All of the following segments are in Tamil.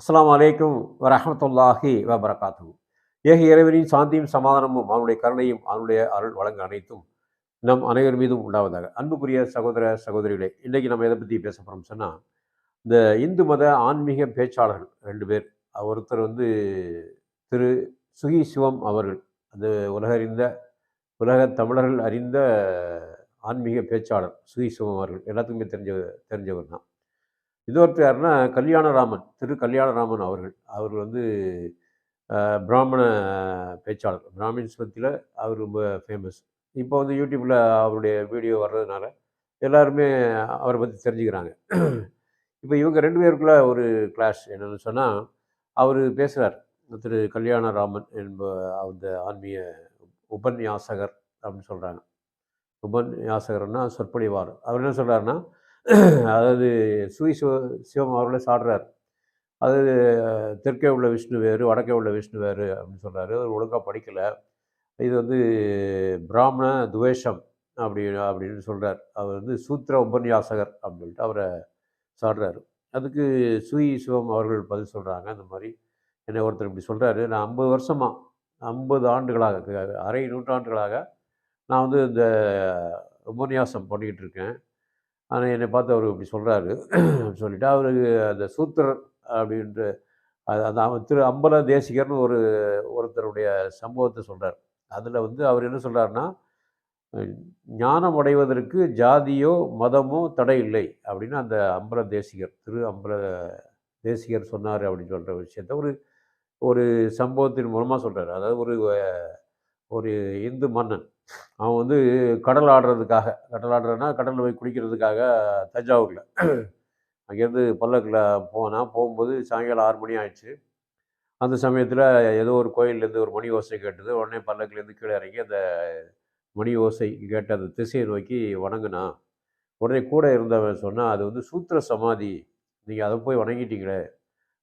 அஸ்லாம் அலைக்கும் வரமத்துல்லாஹி வபரகாத்து ஏக இறைவனின் சாந்தியும் சமாதானமும் அவனுடைய கருணையும் அவனுடைய அருள் வழங்க அனைத்தும் நம் அனைவர் மீதும் உண்டாவதாக. அன்புக்குரிய சகோதர சகோதரிகளே இன்றைக்கி நம்ம எதை பற்றி பேச போகிறோம் சொன்னால் இந்த இந்து மத ஆன்மீக பேச்சாளர்கள் ரெண்டு பேர் ஒருத்தர் வந்து திரு சுகி சிவம் அவர்கள் அது உலகறிந்த உலக தமிழர்கள் அறிந்த ஆன்மீக பேச்சாளர் சுகி சிவம் அவர்கள் எல்லாத்துக்குமே தெரிஞ்ச தெரிஞ்சவர் தான். இன்னொருத்தர் யாருன்னா கல்யாணராமன் திரு கல்யாணராமன் அவர்கள். அவர் வந்து பிராமண பேச்சாளர். பிராமின்ஸ் பற்றியில் அவர் ரொம்ப ஃபேமஸ் இப்போ வந்து யூடியூப்பில் அவருடைய வீடியோ வர்றதுனால எல்லாருமே அவரை பற்றி தெரிஞ்சுக்கிறாங்க. இப்போ இவங்க ரெண்டு பேருக்குள்ள ஒரு கிளாஷ் என்னென்னு சொன்னால் அவர் பேசுகிறார் திரு கல்யாணராமன் என்ப அந்த ஆன்மீக உபன்யாசகர் அப்படின்னு சொல்கிறாங்க உபன்யாசகர்னா சொற்பொழிவார் அவர் என்ன சொல்கிறாருன்னா அதாவது சுவி சிவ சிவம் அவர்களே சாடுறார். அது தெற்கே உள்ள விஷ்ணு வேறு வடக்கே உள்ள விஷ்ணு வேறு அப்படின்னு சொல்கிறாரு அவர் ஒழுங்காக படிக்கலை. இது வந்து பிராமண துவேஷம் அப்படி அப்படின்னு சொல்கிறார் அவர் வந்து சூத்திர உபன்யாசகர் அப்படின்னு சொல்லிட்டு அவரை சாடுறாரு. அதுக்கு சுயி சிவம் அவர்கள் பதில் சொல்கிறாங்க இந்த மாதிரி. என்னை ஒருத்தர் இப்படி சொல்கிறாரு நான் ஐம்பது வருஷமாக ஐம்பது ஆண்டுகளாக அரை நூற்றாண்டுகளாக நான் வந்து இந்த உபன்யாசம் பண்ணிக்கிட்டு இருக்கேன். ஆனால் என்னை பார்த்து அவர் இப்படி சொல்கிறாரு சொல்லிட்டு அவருக்கு அந்த சூத்திரர் அப்படின்ற அது அந்த திரு அம்பல தேசிகர்னு ஒரு ஒருத்தருடைய சம்பவத்தை சொல்கிறார் அதில் வந்து அவர் என்ன சொல்கிறாருன்னா ஞானம் அடைவதற்கு ஜாதியோ மதமோ தடை இல்லை அப்படின்னு அந்த அம்பல தேசிகர் திரு அம்பல தேசிகர் சொன்னார் அப்படின்னு சொல்கிற விஷயத்த ஒரு ஒரு சம்பவத்தின் மூலமாக சொல்கிறார் அதாவது ஒரு ஒரு இந்து மன்னன் அவன் வந்து கடல் ஆடுறதுக்காக கடல் ஆடுறதுனா கடலில் போய் குளிக்கிறதுக்காக தஞ்சாவூரில். அங்கேருந்து பல்லக்கில் போனான் போகும்போது சாயங்காலம் ஆறு மணி ஆயிடுச்சு. அந்த சமயத்தில் ஏதோ ஒரு கோயில்லேருந்து ஒரு மணி ஓசை கேட்டது. உடனே பல்லக்கிலேருந்து கீழே இறங்கி அந்த மணி ஓசை கேட்ட அந்த திசையை நோக்கி வணங்கினான். உடனே கூட இருந்தவன் சொன்னால் அது வந்து சூத்திர சமாதி. நீங்கள் அதை போய் வணங்கிட்டீங்களே.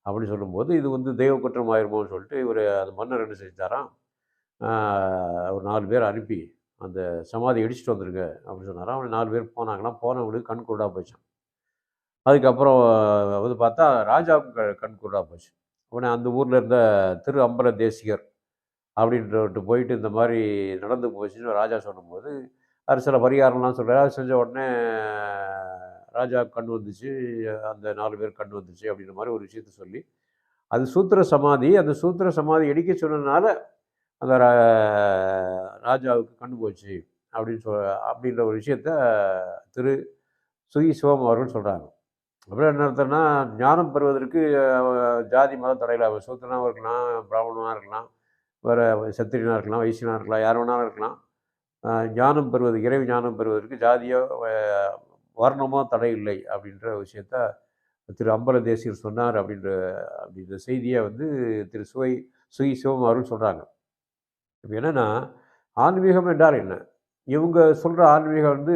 அப்படின்னு சொல்லும்போது இது வந்து தெய்வ குற்றம் ஆயிருமோன்னு சொல்லிட்டு இவர் அந்த மன்னர் என்ன செஞ்சாராம்? ஒரு நாலு பேர் அனுப்பி அந்த சமாதி இடிச்சிட்டு வந்துருங்க அப்படின்னு சொன்னார். அவன் நாலு பேர் போனாங்களாம் போனவங்களுக்கு கண் குருடா போச்சான் அதுக்கப்புறம் வந்து பார்த்தா ராஜாவுக்கு கண் குருடா போச்சு. உடனே அந்த ஊரில் இருந்த திரு அம்பல தேசிகர் அப்படின்ட்டு போயிட்டு இந்த மாதிரி நடந்து போச்சுன்னு ராஜா சொல்லும்போது அது சில பரிகாரம்லாம் சொல்கிறார் அது செஞ்ச உடனே ராஜா கண் வந்துச்சு. அந்த நாலு பேர் கண் வந்துச்சு அப்படின்ற மாதிரி ஒரு விஷயத்த சொல்லி அது சூத்திர சமாதி. அந்த சூத்திர சமாதி இடிக்க சொன்னதுனால அந்த ரா- ராஜாவுக்கு கண்டு போச்சு அப்படின்னு சொல் அப்படின்ற ஒரு விஷயத்த திரு சுகி சிவம் அவர்கள் சொல்கிறாங்க அப்புறம் என்ன அர்த்தம்னா ஞானம் பெறுவதற்கு ஜாதி மதம் தடையில அவர் சூத்திரனாக இருக்கலாம் பிராமணனாக இருக்கலாம் வேறு சத்திரியனாக இருக்கலாம் வைசியனாக இருக்கலாம் யார் வேணாலும் இருக்கலாம். ஞானம் பெறுவது இறைவு ஞானம் பெறுவதற்கு ஜாதியோ வர்ணமோ தடை இல்லை அப்படின்ற விஷயத்த திரு அம்பல தேசியர் சொன்னார் அப்படின்ற அப்படின்ற செய்தியை வந்து திரு சுவை சுகி சிவம் அவர்கள் சொல்கிறாங்க இப்போ என்னென்னா ஆன்மீகம் என்றால் என்ன? இவங்க சொல்கிற ஆன்மீகம் வந்து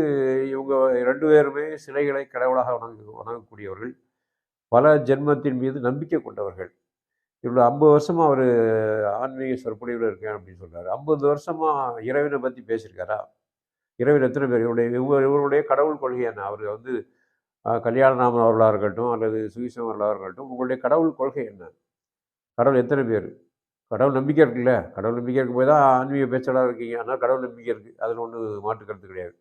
இவங்க ரெண்டு பேருமே சிலைகளை கடவுளாக வணங்கு வணங்கக்கூடியவர்கள். பல ஜென்மத்தின் மீது நம்பிக்கை கொண்டவர்கள். இவ்வளோ ஐம்பது வருஷமாக அவர் ஆன்மீக சொற்பொழிவில் இருக்கேன் அப்படின்னு சொல்கிறார் ஐம்பது வருஷமாக இறைவனை பற்றி பேசியிருக்காரா? இறைவன் எத்தனை பேர்? இவருடைய இவங்க இவருடைய கடவுள் கொள்கை என்ன? அவர் வந்து கல்யாணராமன் அவர்களாக இருக்கட்டும் அல்லது சுவிசம் அவர்களாக இருக்கட்டும் உங்களுடைய கடவுள் கொள்கை என்ன? கடவுள் எத்தனை பேர்? கடவுள் நம்பிக்கை இருக்குல்ல? கடவுள் நம்பிக்கை இருக்கும் போது தான் ஆன்மீக பேச்சாளராக இருக்கீங்க. ஆனால் கடவுள் நம்பிக்கை இருக்குது அதில் ஒன்று மாற்று கருத்து கிடையாது.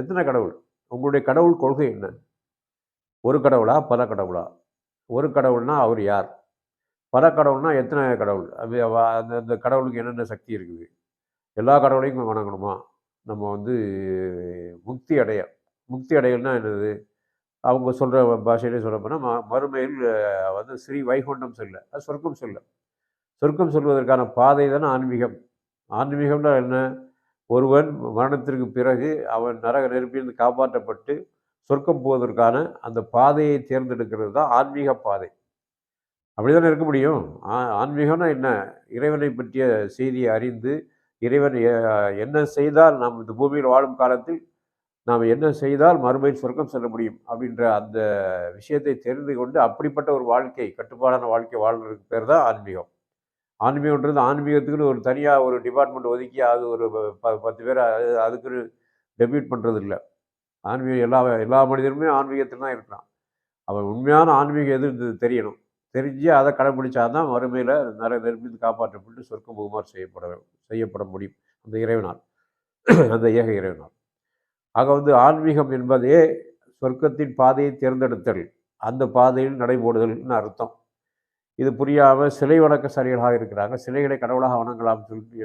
எத்தனை கடவுள்? உங்களுடைய கடவுள் கொள்கை என்ன? ஒரு கடவுளா? பல கடவுளா? ஒரு கடவுள்னா அவர் யார்? பல கடவுள்னா எத்தனை கடவுள்? அது அந்த அந்த கடவுளுக்கு என்னென்ன சக்தி இருக்குது? எல்லா கடவுளையும் வணங்கணுமா? நம்ம வந்து முக்தி அடைய முக்தி அடையல்னா என்னது? அவங்க சொல்கிற பாஷையிலே சொல்ல போனால் ம மறுமையில் வந்து ஸ்ரீ வைகுண்டம் சொல்ல அது சொர்க்கம் சொல்ல. சொர்க்கம் சொல்வதற்கான பாதை தான் ஆன்மீகம். ஆன்மீகம்னா என்ன? ஒருவன் மரணத்திற்கு பிறகு அவன் நரக நெருப்பிலிருந்து காப்பாற்றப்பட்டு சொர்க்கம் போவதற்கான அந்த பாதையை தேர்ந்தெடுக்கிறது தான் ஆன்மீக பாதை. அப்படிதானே இருக்க முடியும்? ஆன்மீகம்னா என்ன? இறைவனை பற்றிய செய்தியை அறிந்து இறைவன் என்ன செய்தால் நாம் இந்த பூமியில் வாழும் காலத்தில் நாம் என்ன செய்தால் மறுமையில் சொர்க்கம் செல்ல முடியும் அப்படின்ற அந்த விஷயத்தை தெரிந்து கொண்டு அப்படிப்பட்ட ஒரு வாழ்க்கை கட்டுப்பாடான வாழ்க்கை வாழ்றதுக்கு பேர் தான் ஆன்மீகம். ஆன்மீகன்றது ஆன்மீகத்துக்குன்னு ஒரு தனியாக ஒரு டிபார்ட்மெண்ட் ஒதுக்கி அது ஒரு ப- ப- பத்து பேர் அது அதுக்குன்னு டெபியூட் பண்ணுறது இல்லை ஆன்மீகம் எல்லா எல்லா மனிதருமே ஆன்மீகத்தில் தான் இருக்கிறான். அவன் உண்மையான ஆன்மீகம் எது இது தெரியணும். தெரிஞ்சு அதை கடைபிடிச்சாதான் மறுமையில் நிறைய நெருப்பிந்து காப்பாற்றப்பட்டு சொர்க்கம் புகுமார் செய்யப்பட செய்யப்பட முடியும். அந்த இறைவனால். அந்த ஏக இறைவனால். ஆக வந்து ஆன்மீகம் என்பதே சொர்க்கத்தின் பாதையை தேர்ந்தெடுத்தல். அந்த பாதையில் நடைபோடுதல்னு அர்த்தம். இது புரியாமல் சிலை வணக்க சரிகளாக இருக்கிறாங்க. சிலைகளை கடவுளாக வணங்கலாம்னு சொல்லி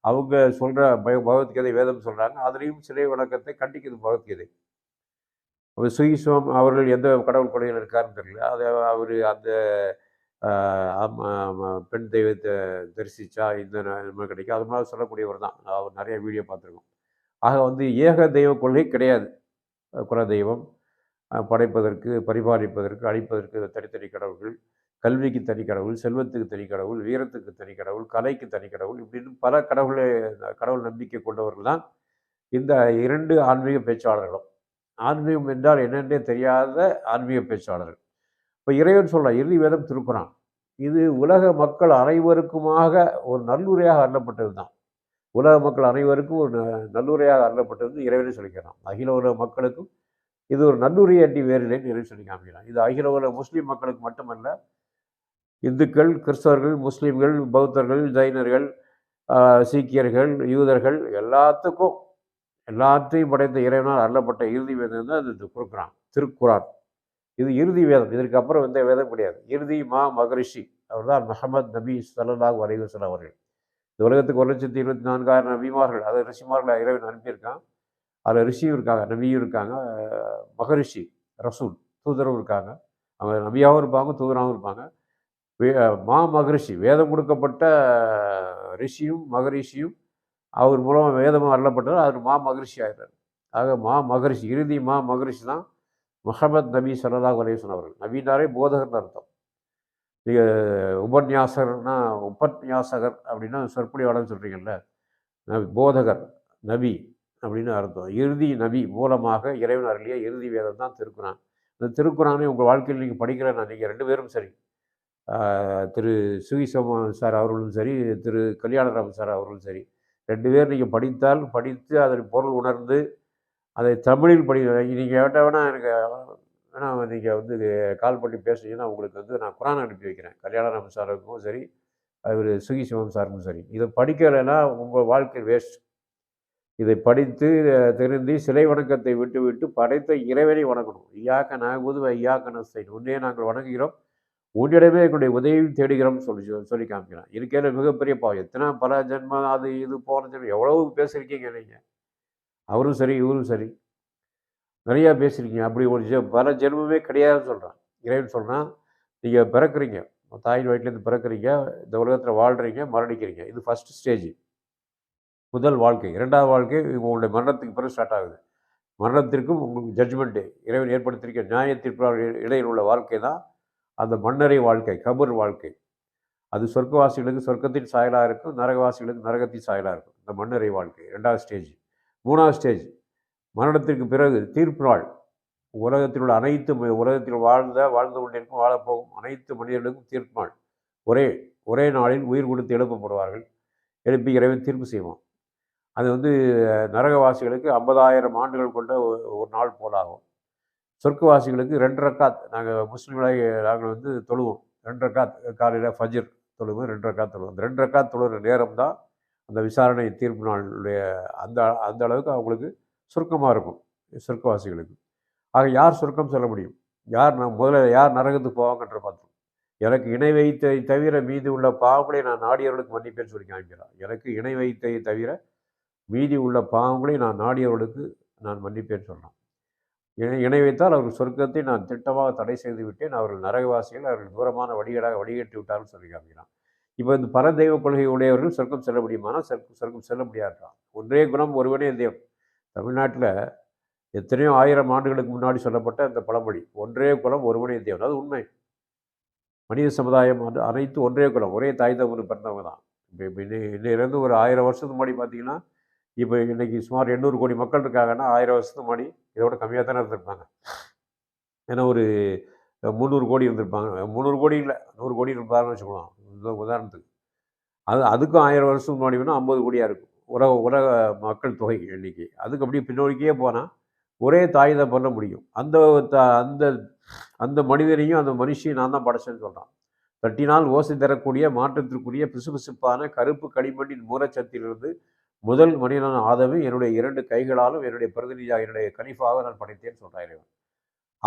அவங்க சொல்கிற பகவத்கீதை வேதம் சொல்கிறாங்க அதுலேயும் சிலை வணக்கத்தை கண்டிக்குது பகவத்கீதை. அவர் சுயிசுவம் அவர்கள் எந்த கடவுள் கொலையில் இருக்காருன்னு தெரியல. அது அவர் அந்த பெண் தெய்வத்தை தரிசிச்சா இந்த ந- கிடைக்கும். அது மாதிரி சொல்லக்கூடியவர் தான். அவர் நிறைய வீடியோ பார்த்துருக்கோம். ஆக வந்து ஏக தெய்வ கொள்கை கிடையாது. குல தெய்வம் படைப்பதற்கு பரிபாலிப்பதற்கு அழிப்பதற்கு தனித்தனி கடவுள்கள். கல்விக்கு தனி கடவுள் செல்வத்துக்கு தனி கடவுள் வீரத்துக்கு தனி கடவுள் கலைக்கு தனி கடவுள் இப்படின்னு பல கடவுளை கடவுள் நம்பிக்கை கொண்டவர்கள் தான் இந்த இரண்டு ஆன்மீக பேச்சாளர்களும். ஆன்மீகம் என்றால் என்னென்றே தெரியாத ஆன்மீக பேச்சாளர்கள். இப்போ இறைவன் சொல்ல இறுதி வேதம் திருக்குறான். இது உலக மக்கள் அனைவருக்குமாக ஒரு நல்லுரையாக அருளப்பட்டது தான் உலக மக்கள் அனைவருக்கும் ஒரு ந- நல்லுரையாக அருளப்பட்டது இறைவனே சொல்லிக்கிறான். அகில உலக மக்களுக்கும் இது ஒரு நல்லுரை அண்டி வேறில்லைன்னு இறைவன் சொல்லி காமிக்கிறான் இது அகில உலக முஸ்லீம் மக்களுக்கு மட்டுமல்ல இந்துக்கள் கிறிஸ்தவர்கள் முஸ்லீம்கள் பௌத்தர்கள் ஜைனர்கள் சீக்கியர்கள் யூதர்கள் எல்லாத்துக்கும் எல்லாத்தையும் படைத்த இறைவனால் அருளப்பட்ட இறுதி வேதம் தான் இது கொடுக்குறான். திருக்குரான் இது இறுதி வேதம். இதற்கு அப்புறம் எந்த வேதம் கிடையாது. இறுதி மா மகரிஷி. அவர்தான் முஹம்மது நபி சல்லாஹ் வரைவசல் அவர்கள். இந்த உலகத்துக்கு ஒரு லட்சத்தி இருபத்தி நான்காயிரம் நபிமார்கள் அது ரிஷிமார்களை இறைவன் அனுப்பியிருக்கான். அதில் ரிஷியும் இருக்காங்க நபியும் இருக்காங்க மகரிஷி ரசூல் தூதரும் இருக்காங்க. அவங்க நபியாகவும் இருப்பாங்க தூதராகவும் இருப்பாங்க. மா மகரிஷி வேதம் கொடுக்கப்பட்ட ரிஷியும் மகரிஷியும் அவர் மூலமாக வேதமாக அருளப்பட்டார் அவர் மா மகரிஷி ஆகிறார் ஆக மா மகரிஷி இறுதி மா மகரிஷி தான் முஹம்மத் நபி ஸல்லல்லாஹு அலைஹி வஸல்லம் அவர்கள். போதகர்னு அர்த்தம். நீங்கள் உபன்யாசர்னா உபன்யாசகர் அப்படின்னா சொற்பொழிவாளர்னு சொல்கிறீங்கல்ல நபி போதகர் நபி அப்படின்னு அர்த்தம். இறுதி நபி மூலமாக இறைவன் அருளிய இறுதி வேதம் தான் திருக்குறான். இந்த திருக்குறானே உங்கள் வாழ்க்கையில் நீங்கள் படிக்கிறேன்னா நீங்கள் ரெண்டு பேரும் சரி. திரு திரு சுகிசோம சார் அவர்களும் சரி திரு கல்யாணராமன் சார் அவர்களும் சரி ரெண்டு பேர் நீங்கள் படித்தால் படித்து அதன் பொருள் உணர்ந்து அதை தமிழில் படி நீங்கள் வேணா வேணால் எனக்கு வேணால் நீங்கள் வந்து கால் பண்ணி பேசுனீங்கன்னா உங்களுக்கு வந்து நான் குரான் அனுப்பி வைக்கிறேன். கல்யாணராமன் சாருக்கும் சரி அவர் சுகி சிவம் சாருக்கும் சரி. இதை படிக்கலைன்னா உங்கள் வாழ்க்கை வேஸ்ட் இதை படித்து திருந்தி சிலை வணக்கத்தை விட்டு விட்டு படைத்த இறைவனை வணங்கணும். ஐயாக்க நாகுது ஐயாக்க நஸ்தை. உன்னே நாங்கள் வணங்குகிறோம். உன்னிடமே என்னுடைய உதவி தேடுகிறோம் சொல்லி சொல்லி காமிக்கிறான். இருக்கையில மிகப்பெரிய பாவம். எத்தனை பல ஜென்மம் அது இது போன எவ்வளவு பேசியிருக்கீங்க நீங்கள் அவரும் சரி இவரும் சரி. நிறையா பேசியிருக்கீங்க. அப்படி ஒரு ஜெ பல ஜென்மமே கிடையாதுன்னு சொல்கிறான் இறைவன் சொல்கிறான் நீங்கள் பிறக்குறீங்க. தாயின் வயிற்றுலேருந்து பிறக்குறீங்க. இந்த உலகத்தில் வாழ்கிறீங்க மரணிக்கிறீங்க. இது ஃபஸ்ட் ஸ்டேஜ் முதல் வாழ்க்கை. இரண்டாவது வாழ்க்கை உங்களுடைய மரணத்துக்கு பிறகு ஸ்டார்ட் ஆகுது. மரணத்திற்கும் உங்களுக்கு ஜட்ஜ்மெண்ட்டு இறைவன் ஏற்படுத்தியிருக்க நியாயத்திற்கு இடையில் உள்ள வாழ்க்கை தான் அந்த மன்னரை வாழ்க்கை கபர் வாழ்க்கை. அது சொர்க்கவாசிகளுக்கு சொர்க்கத்தின் சாயலாக இருக்கும் நரகவாசிகளுக்கு நரகத்தின் சாயலாக இருக்கும். இந்த மன்னரை வாழ்க்கை ரெண்டாவது ஸ்டேஜ் மூணாவது ஸ்டேஜ் மரணத்திற்கு பிறகு தீர்ப்பு நாள் உலகத்தில் உள்ள அனைத்து ம- உலகத்தில் வாழ்ந்த வாழ்ந்து கொண்டிருக்கும் வாழப்போகும் அனைத்து மனிதர்களுக்கும் தீர்ப்பு நாள் ஒரே ஒரே நாளில் உயிர் கொடுத்து எழுப்பப்படுவார்கள். எழுப்பி இறைவன் தீர்ப்பு செய்வான். அது வந்து நரகவாசிகளுக்கு ஐம்பதாயிரம் ஆண்டுகள் கொண்ட ஒரு நாள் போலாகும். சொர்க்கவாசிகளுக்கு ரெண்டு ரக்காத் நாங்கள் முஸ்லீம்களாக நாங்கள் வந்து தொழுவோம். ரெண்டு ரக்காத் காலையில் ஃபஜிர் தொழுவோம் ரெண்டு ரக்காத் தொழுவோம். அந்த ரெண்டு ரக்காத் தொழுகிற நேரம் தான் அந்த விசாரணை தீர்ப்பு நாளுடைய அந்த அந்த அளவுக்கு அவங்களுக்கு சுருக்கமாக இருக்கும் சொர்க்கவாசிகளுக்கு. ஆக யார் சுருக்கம் சொல்ல முடியும்? யார் நான் முதல்ல யார் நரகத்துக்கு போவாங்கன்ற பார்த்தோம் எனக்கு இணை வைத்தை தவிர மீதி உள்ள பாவங்களை நான் நாடியவர்களுக்கு மன்னிப்பேன்னு சொல்லி காமிக்கிறான் எனக்கு இணை வைத்தை தவிர மீதி உள்ள பாவங்களை நான் நாடியவர்களுக்கு நான் மன்னிப்பேன்னு சொல்கிறான் இணை இணை வைத்தால் அவர்கள் சொர்க்கத்தை நான் திட்டமாக தடை செய்து விட்டேன். அவர்கள் நரகவாசிகள் அவர்கள் தூரமான வழிகளாக வழிகட்டி விட்டார்கள் சொல்லி காமிக்கிறான். இப்போ இந்த பரதெய்வ கொள்கை உடையவர்கள் சொர்க்கம் செல்ல முடியுமானா? சொர்க்கம் சொர்க்கம் செல்ல முடியாதுறான் ஒன்றே குணம் ஒருவனே தெய்வம். தமிழ்நாட்டில் எத்தனையோ ஆயிரம் ஆண்டுகளுக்கு முன்னாடி சொல்லப்பட்ட அந்த பழமொழி ஒன்றே குலம் ஒருவனே தேவன் அது உண்மை. மனித சமுதாயம் வந்து அனைத்து ஒன்றே குலம் ஒரே தாய் தகவல் பிறந்தவங்க தான். இப்போ இப்போ ஒரு ஆயிரம் வருஷத்துக்கு முன்னாடி பார்த்தீங்கன்னா இப்போ இன்னைக்கு சுமார் எண்ணூறு கோடி மக்கள் இருக்காங்கன்னா ஆயிரம் வருஷத்துக்கு முன்னாடி இதோட கம்மியாக தானே இருந்திருப்பாங்க. ஏன்னா ஒரு முந்நூறு கோடி இருந்திருப்பாங்க. முந்நூறு கோடி இல்லை. நூறு கோடி இருப்பாங்கன்னு வச்சுக்கலாம் உதாரணத்துக்கு. அது அதுக்கும் ஆயிரம் வருஷம் முன்னாடி வேணால் ஐம்பது கோடியாக இருக்கும். உலக உலக மக்கள் தொகை எண்ணிக்கை அதுக்கு அப்படியே பின்னோக்கியே போனால் ஒரே தாய் தான் பண்ண முடியும். அந்த அந்த அந்த மனிதனையும் அந்த மனுஷியும் நான் தான் படைச்சேன்னு சொல்கிறான் தட்டினால் ஓசை தரக்கூடிய மாற்றத்திற்குரிய பிசுபிசுப்பான கருப்பு களிமண்ணின் மூலச்சத்திலிருந்து முதல் மனிதனான ஆதவை என்னுடைய இரண்டு கைகளாலும் என்னுடைய பிரதிநிதியாக என்னுடைய கனிஃபாக நான் படைத்தேன்னு சொல்கிறார்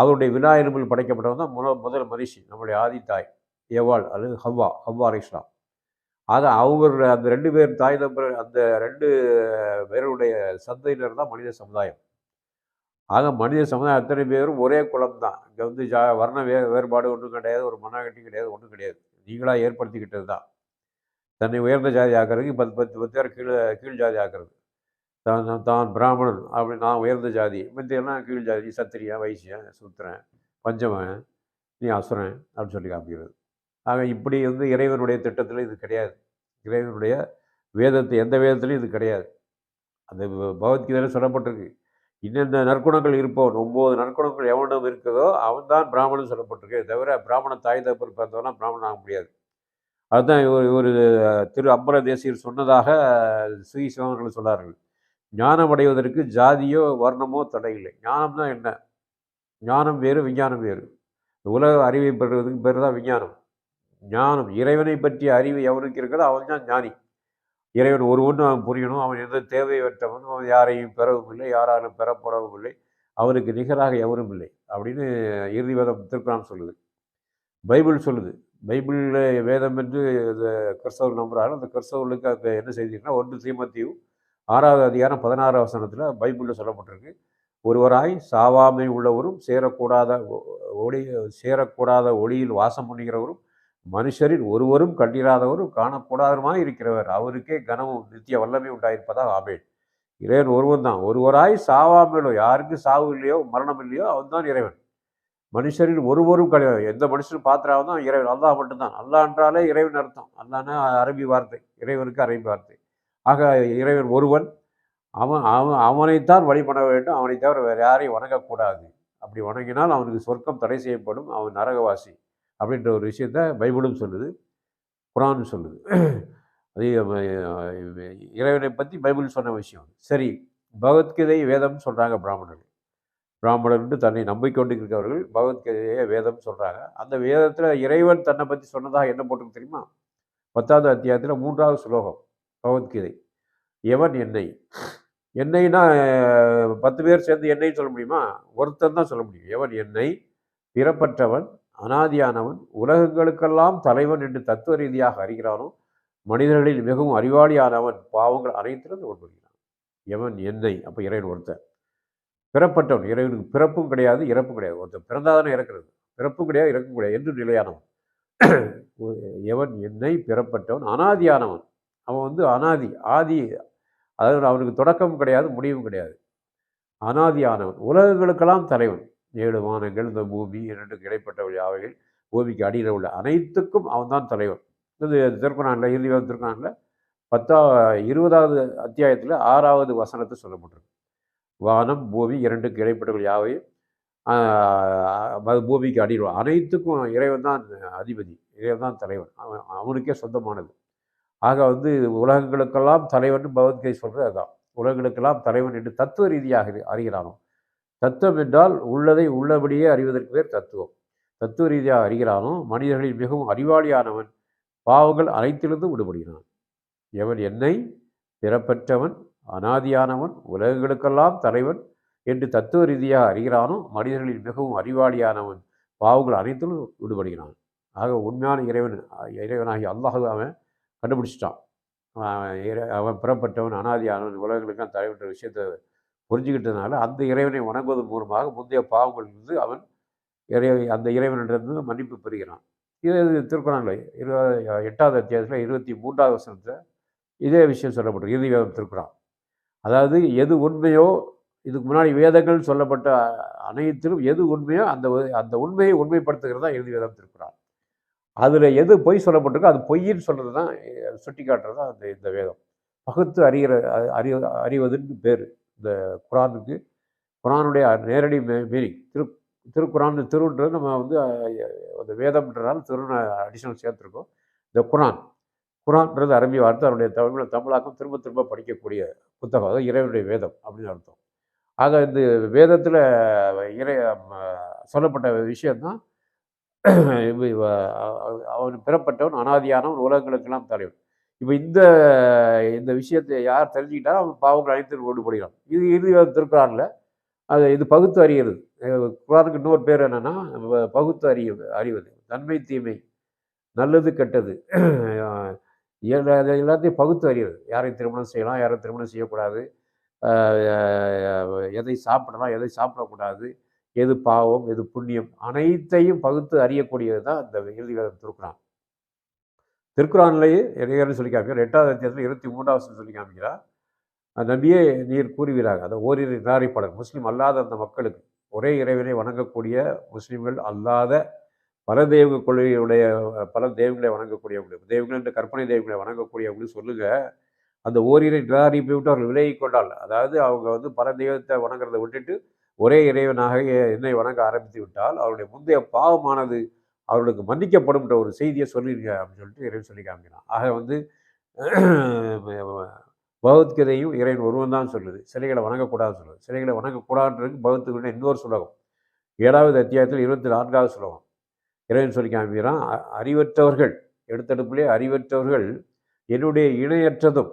அவருடைய விழா எலும்பில் படைக்கப்பட்டவன் தான் முதல் முதல் மனுஷி நம்முடைய ஆதி தாய் அல்லது ஹவ்வா ஹவ்வா இஸ்லாம். ஆக அவங்க அந்த ரெண்டு பேர் தாய் தம்பர் அந்த ரெண்டு பேருடைய சந்தையினர் தான் மனித சமுதாயம். ஆக மனித சமுதாயம் அத்தனை பேரும் ஒரே குளம் தான். இங்கே வந்து ஜா வர்ண வே வேறுபாடு ஒன்றும் கிடையாது ஒரு மண்ணாகட்டி கிடையாது ஒன்றும் கிடையாது. நீங்களாக ஏற்படுத்திக்கிட்டது தான். தன்னை உயர்ந்த ஜாதி ஆக்கிறதுக்கு பத்து பத்து பத்து பேர் கீழே கீழ் ஜாதி ஆக்கிறது தான் தான் பிராமணன் அப்படி நான் உயர்ந்த ஜாதி. மத்தியெல்லாம் கீழ் ஜாதி. சத்திரியன் வைசியன் சுத்திரன் பஞ்சமன் நீ அசுரன் அப்படின்னு சொல்லி காமிக்கிறது. ஆக இப்படி வந்து இறைவனுடைய திட்டத்தில் இது கிடையாது. இறைவனுடைய வேதத்தை எந்த வேதத்துலையும் இது கிடையாது. அந்த பகவத்கீதையில் சொல்லப்பட்டிருக்கு. இன்னென்ன நற்குணங்கள் இருப்பவன் ஒம்பது நற்குணங்கள் எவனும் இருக்குதோ அவன் தான் பிராமணன் சொல்லப்பட்டிருக்கு. தவிர பிராமண தாய் தப்பு பிறந்தவனா பிராமணன் ஆக முடியாது. அதுதான் ஒரு ஒரு திரு அம்பர தேசியர் சொன்னதாக ஸ்ரீ சிவர்கள் சொன்னார்கள். ஞானம் அடைவதற்கு ஜாதியோ வர்ணமோ தடையில்லை. ஞானம் தான் என்ன? ஞானம் வேறு விஞ்ஞானம் வேறு. உலக அறிவை பெறுவதற்கு பேர் தான் விஞ்ஞானம். ஞானம் இறைவனை பற்றிய அறிவு எவனுக்கு இருக்கிறதோ அவன் தான் ஞானி. இறைவன் ஒரு ஒன்று அவன் புரியணும். அவன் எந்த தேவையற்றவன் அவன் யாரையும் பெறவும் இல்லை யாராலும் பெறப்படவும் இல்லை அவனுக்கு நிகராக எவரும் இல்லை அப்படின்னு இறுதிவதம் திருக்குறான் சொல்லுது. பைபிள் சொல்லுது. பைபிளில் வேதம் என்று இந்த கிறிஸ்தவர் நம்புகிறார்கள் அந்த கிறிஸ்தவர்களுக்கு அது என்ன செய்திருக்குன்னா ஒன்று தீமத்தியும் ஆறாவது அதிகாரம் பதினாறு வசனத்தில் பைபிளில் சொல்லப்பட்டிருக்கு. ஒருவராய் சாவாமை உள்ளவரும் சேரக்கூடாத ஒளி சேரக்கூடாத ஒளியில் வாசம் பண்ணுகிறவரும் மனுஷரில் ஒருவரும் கண்டிராதவரும் காணக்கூடாதவருமாய் இருக்கிறவர். அவருக்கே கனமும் நித்திய வல்லமை உண்டாயிருப்பதாக ஆமேன். இறைவன் ஒருவன் தான் ஒருவராய் சாவாமலோ யாருக்கு சாவு இல்லையோ மரணம் இல்லையோ அவன் தான் இறைவன். மனுஷரில் ஒருவரும் கிடையாது. எந்த மனுஷனும் பாத்திராவும் தான் இறைவன். அல்லா மட்டும்தான். அல்லா என்றாலே இறைவன் அர்த்தம். அல்லான்னா அரபி வார்த்தை. இறைவனுக்கு அரபி வார்த்தை. ஆக இறைவன் ஒருவன். அவன் அவன் அவனைத்தான் வழிபட வேண்டும். அவனை தவிர வேறு யாரையும் வணங்கக்கூடாது. அப்படி வணங்கினால் அவனுக்கு சொர்க்கம் தடை செய்யப்படும். அவன் நரகவாசி அப்படின்ற ஒரு விஷயத்த பைபிளும் சொல்லுது. குரான் சொல்லுது. அது இறைவனை பற்றி பைபிள் சொன்ன விஷயம். சரி பகவத்கீதை வேதம் சொல்கிறாங்க பிராமணர்கள். பிராமணர்னு தன்னை நம்பிக்கொண்டு இருக்கிறவர்கள் பகவத்கீதையை வேதம் சொல்கிறாங்க அந்த வேதத்தில் இறைவன் தன்னை பற்றி சொன்னதாக என்ன போட்டிருக்கு தெரியுமா? பத்தாவது அத்தியாயத்தில் மூன்றாவது ஸ்லோகம் பகவத்கீதை எவன் எண்ணெய் எண்ணெய்னா பத்து பேர் சேர்ந்து எண்ணெய் சொல்ல முடியுமா? ஒருத்தன் தான் சொல்ல முடியும். எவன் எண்ணெய் பிறப்பற்றவன் அனாதியானவன் உலகங்களுக்கெல்லாம் தலைவன் என்று தத்துவ ரீதியாக அறிகிறானோ மனிதர்களில் மிகவும் அறிவாளியானவன் பாவங்கள் அனைத்திலிருந்து உட்படுகிறான் எவன் எண்ணெய் அப்போ இறைவன் ஒருத்தன். பிறப்பட்டவன் இறைவனுக்கு பிறப்பும் கிடையாது இறப்பும் கிடையாது. ஒருத்தர் பிறந்தாதானே இறக்கிறது. பிறப்பும் கிடையாது இறக்கும் கிடையாது என்று நிலையானவன்? எவன் என்னை பிறப்பட்டவன்? அனாதியானவன். அவன் வந்து அனாதி ஆதி அதாவது அவனுக்கு தொடக்கமும் கிடையாது முடிவும் கிடையாது. அனாதியானவன். உலகங்களுக்கெல்லாம் தலைவன். ஏழு வானங்கள் இந்த பூமி இரண்டுக்கு இடைப்பட்ட யாவைகள்? பூமிக்கு அடியில் உள்ள அனைத்துக்கும் அவன்தான் தலைவன். இது திருக்குறானில் இறுதி திருக்குறானில் பத்தா இருபதாவது அத்தியாயத்தில் ஆறாவது வசனத்தை சொல்லப்பட்டிருக்கு. வானம் பூமி இரண்டுக்கு இடைப்பட்டவர்கள் யாவையும் பூமிக்கு அடியில் அனைத்துக்கும் இறைவன் தான் அதிபதி இறைவன் தான் தலைவன். அவன் அவனுக்கே சொந்தமானது. ஆக வந்து உலகங்களுக்கெல்லாம் தலைவன் பகவத்கீதை சொல்கிறது அதுதான் உலகங்களுக்கெல்லாம் தலைவன் என்று தத்துவ ரீதியாக அறிகிறானோ? தத்துவம் என்றால் உள்ளதை உள்ளபடியே அறிவதற்கு பேர் தத்துவம். தத்துவ ரீதியாக அறிகிறானோ? மனிதர்களில் மிகவும் அறிவாளியானவன். பாவங்கள் அனைத்திலிருந்து விடுபடுகிறான். எவன் என்னை பிறப்பற்றவன் அனாதியானவன் உலகங்களுக்கெல்லாம் தலைவன் என்று தத்துவ ரீதியாக அறிகிறானோ மனிதர்களில் மிகவும் அறிவாளியானவன். பாவங்கள் அனைத்திலும் விடுபடுகிறான். ஆக உண்மையான இறைவன் இறைவனாகி அல்லாஹ் அவன் கண்டுபிடிச்சிட்டான். அவன் புறப்பட்டவன் அனாதியானவன் உலகங்களுக்கெல்லாம் தலைவன்ற விஷயத்தை புரிஞ்சுக்கிட்டதுனால அந்த இறைவனை வணங்குவதன் மூலமாக முந்தைய பாவங்களிலிருந்து அவன் இறை அந்த இறைவனிடந்து மன்னிப்பு பெறுகிறான். இது திருக்குறளில் இருபது எட்டாவது அத்தியாயத்தில் இருபத்தி மூன்றாவது வசனத்தில் இதே விஷயம் சொல்லப்பட்டிருக்கு. இறுதி வேதம் திருக்குறான் அதாவது எது உண்மையோ இதுக்கு முன்னாடி வேதங்கள் சொல்லப்பட்ட அனைத்திலும் எது உண்மையோ அந்த அந்த உண்மையை உண்மைப்படுத்துகிறது தான் எழுதி வேதம் திருக்குறான் அதில் எது பொய் சொல்லப்பட்டிருக்கோ அது பொய்ன்னு சொல்கிறது தான் சுட்டி காட்டுறது தான் அந்த இந்த வேதம். பகுத்து அறிகிற அறி அறிவதுன்னு பேர் இந்த குரானுக்கு. குரானுடைய நேரடி மீனிங் திரு திருக்குறான் திருன்றது நம்ம வந்து அந்த வேதம்ன்றதால திருன்னு அடிஷனல் சேர்த்துருக்கோம். இந்த குரான். குரான்றது அரபி வார்த்தை அவருடைய தமிழ் தமிழாக்கம் திரும்ப திரும்ப படிக்கக்கூடிய புத்தகம். அதாவது இறைவனுடைய வேதம் அப்படின்னு அர்த்தம். ஆக இந்த வேதத்தில் இறை சொல்லப்பட்ட விஷயந்தான் அவன் பெறப்பட்டவன் அனாதியானவன் உலகங்களுக்கெல்லாம் தலைவன். இப்போ இந்த இந்த விஷயத்தை யார் தெரிஞ்சுக்கிட்டா அவன் பாவங்கள் அனைத்து ஓடுபடுகிறான் இது இது திருக்குறானில். அது இது பகுத்து அறிகிறது. குரானுக்கு இன்னொரு பேர் என்னென்னா பகுத்து அறிய அறிவது. நன்மை தீமை நல்லது கெட்டது. எல்லாத்தையும் பகுத்து அறிவது. யாரை திருமணம் செய்யலாம் யாரை திருமணம் செய்யக்கூடாது. எதை சாப்பிடலாம் எதை சாப்பிடக்கூடாது எது பாவம் எது புண்ணியம் அனைத்தையும் பகுத்து அறியக்கூடியது தான் இந்த இறுதி வேதம் திருக்குறான். திருக்குறான்லேயே இறையர்னு சொல்லி காமிக்கிறார். எட்டாவது அத்தியாயத்தில் இருபத்தி மூன்றாவது சொல்லி காமிக்கிறார். அந்த நீர் கூறுவீராக. அந்த ஓரிரு நிராரிப்பாளர் முஸ்லீம் அல்லாத அந்த மக்களுக்கு ஒரே இறைவனை வணங்கக்கூடிய முஸ்லீம்கள் அல்லாத பல தெய்வ கொள்கையுடைய பல தெய்வங்களை வணங்கக்கூடியவங்களுக்கு தெய்வங்கள் என்று கற்பனை தெய்வங்களை வணங்கக்கூடியவங்களுக்கு சொல்லுங்கள் அந்த ஓரிரை நிராகரிப்பை விட்டு அவர்கள் விலகி கொண்டால் அதாவது அவங்க வந்து பல தெய்வத்தை வணங்குறதை விட்டுட்டு ஒரே இறைவனாக என்னை வணங்க ஆரம்பித்து விட்டால் அவருடைய முந்தைய பாவமானது அவர்களுக்கு மன்னிக்கப்படும்ன்ற ஒரு செய்தியை சொல்லிருங்க அப்படின்னு சொல்லிட்டு இறைவன் சொல்லி காமிக்கிறான். ஆக வந்து பகவத்கீதையும் இறைவன் ஒருவன் தான் சொல்லுது. சிலைகளை வணங்கக்கூடாதுன்னு சொல்லுது. சிலைகளை வணங்கக்கூடாதுன்றது பகவத்கீதை இன்னொரு சுலகம். ஏழாவது அத்தியாயத்தில் இருபத்தி நான்காவது சுலகம். இறைவன் சொல்லி காமிக்கிறான் அறிவற்றவர்கள் எடுத்தடுப்பிலே அறிவற்றவர்கள் என்னுடைய இணையற்றதும்